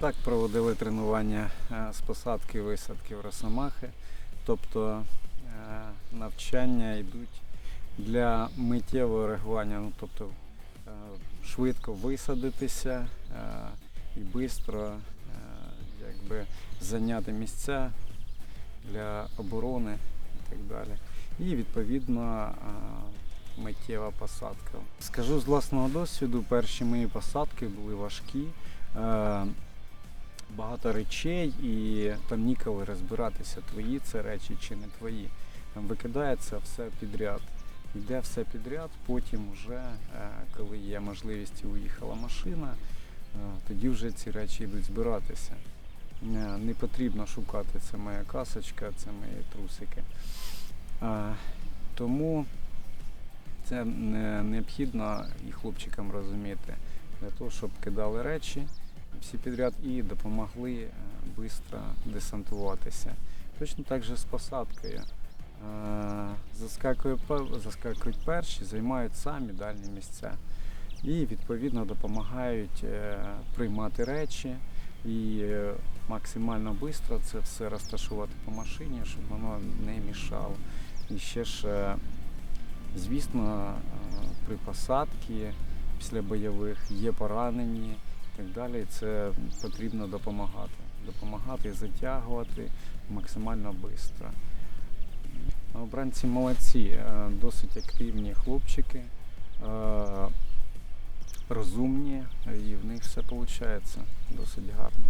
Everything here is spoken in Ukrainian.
Так проводили тренування е, з посадки висадки в Росомахи. Тобто е, навчання йдуть для миттєвого реагування, ну, тобто е, швидко висадитися і швидко зайняти місця для оборони і так далі. І відповідно миттєва посадка. Скажу з власного досвіду, перші мої посадки були важкі. Багато речей, і там ніколи розбиратися, твої це речі чи не твої. Там викидається все підряд. Йде все підряд, потім вже, е, коли є можливість уїхала машина, е, тоді вже ці речі йдуть збиратися. Е, Не потрібно шукати, це моя касочка, це мої трусики. Тому це необхідно і хлопчикам розуміти для того, щоб кидали речі всі підряд і допомогли швидко десантуватися. Точно так же з посадкою. Е, Заскакують перші, займають самі дальні місця. І відповідно допомагають е, приймати речі і е, максимально швидко це все розташувати по машині, щоб воно не мішало. І ще ж, е, звісно, е, при посадці після бойових є поранені так далі. Це потрібно допомагати. Допомагати затягувати максимально швидко. Обранці молодці, е, досить активні хлопчики, е, розумні, і в них все виходить досить гарно.